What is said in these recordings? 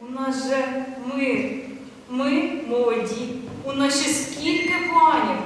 У нас же ми, Ми молоді. У нас ще скільки планів.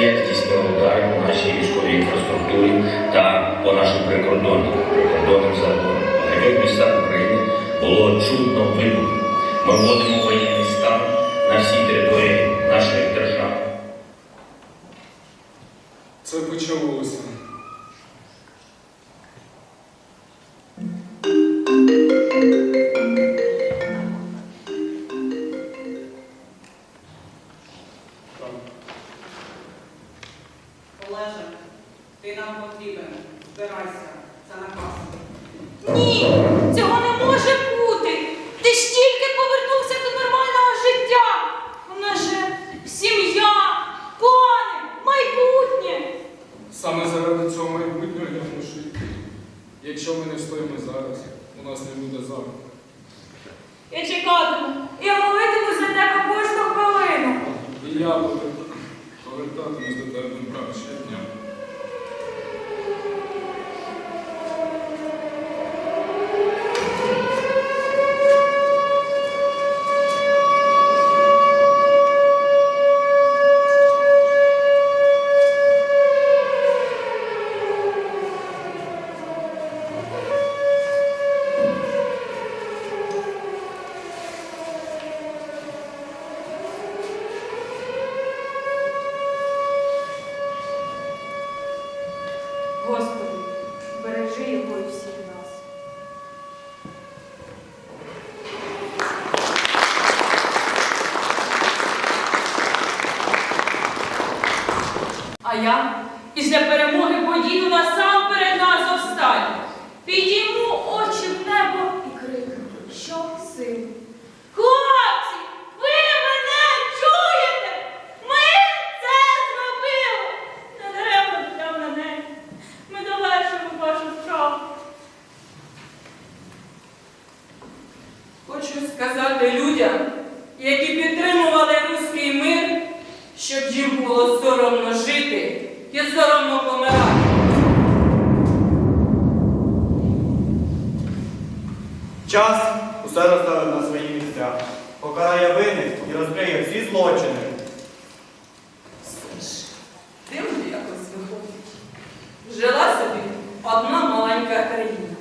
Росія здійснила удари по нашій військовій інфраструктурі та по нашим прикордонним прикордонним законам. В містах України було чутно вибух. Ми вводимо воєнний стан на всій території нашої держави. Це почалося. Олеже, ти нам потрібен. Збирайся. Це наказ. Ні, цього не може бути. Ти ж тільки повернувся до нормального життя. У нас же сім'я, плани, майбутнє. Саме заради цього майбутнього я мушу йти. Якщо ми не встоїмо зараз, у нас не буде завтра. Я чекатиму. Я молитиму за тебе кожну хвилину. І я буду повертатимусь до тебе добра щодня. Господи, бережи його і всіх нас. А я після перемоги поїду насамперед нас Азовсталь. Підійму очі Час усе розставив на свої місця, покарає винних і розкриє всі злочини. Дивно якось виходить. Жила собі одна маленька країна,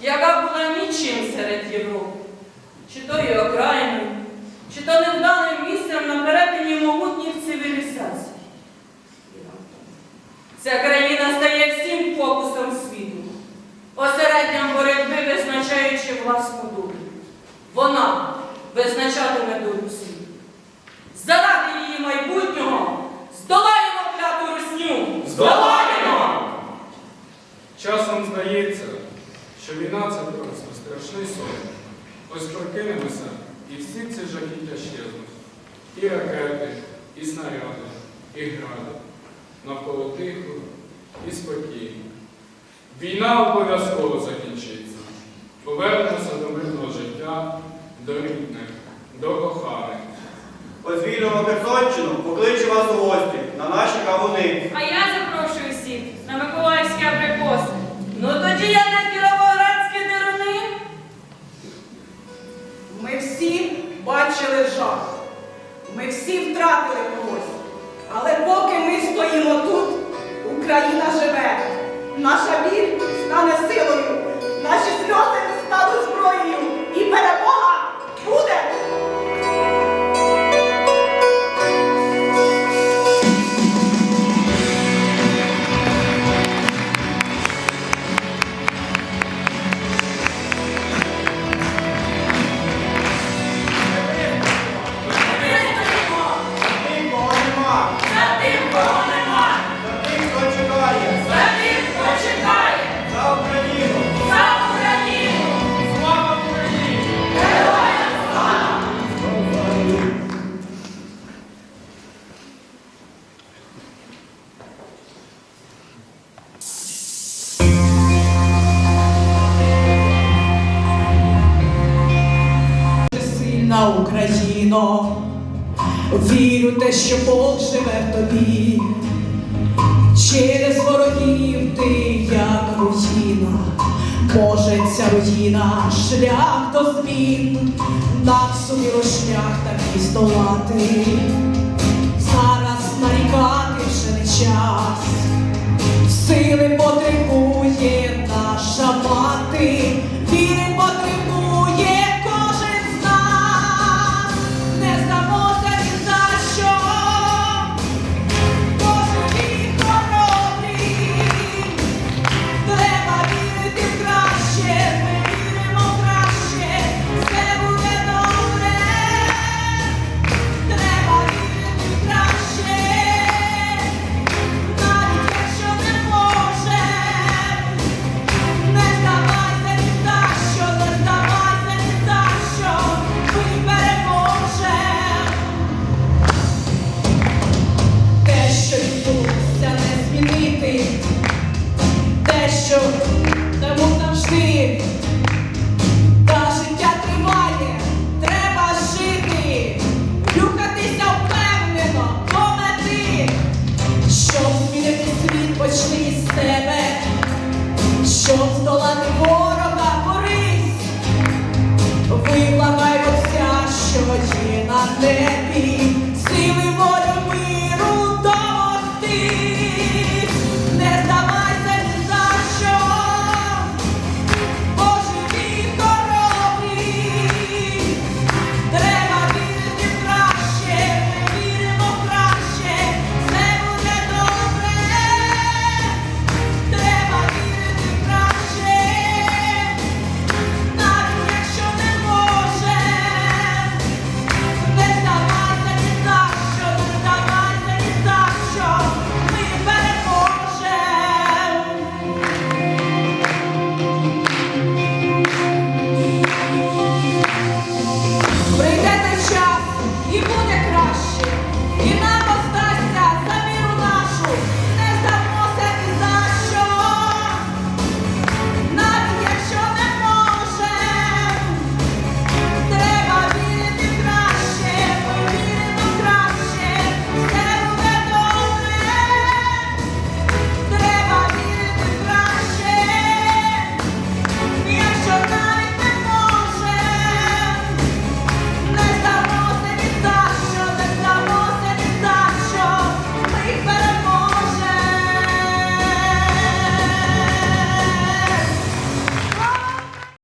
яка була нічим серед Європи, чи то і окраїною, чи то невдалим місцем на перетині могутніх цивілізацій. Ця країна визначаючи власну долю. Вона визначатиме долю світу. Заради її майбутнього здолаємо кляту русню! Здолаємо! Часом здається, що війна це просто страшний сон. Ось прокинемося, і всі ці жахіття щезнуть. І ракети, і снаряди, і гради. Навколо тихо і спокійно. Війна обов'язково закінчиться. Повернемося до мирного життя, до рідних, до коханих. Ось вільного Херсонщину покличу вас у гості на наші кавуни. А я запрошую всіх на Миколаївські абрикоси. Ну тоді я на кіровоградські деруни. Ми всі бачили жах. Ми всі втратили когось. Але поки ми стоїмо тут, Україна живе. Наша біль стане силою, наші сльози вікно, вірю те, що Бог живе в тобі, через ворогів ти, як руїна, Боже, ця руїна, шлях до змін, нам суміло шлях так і здолати. Зараз нарікати вже не час, сили потребує наша мати.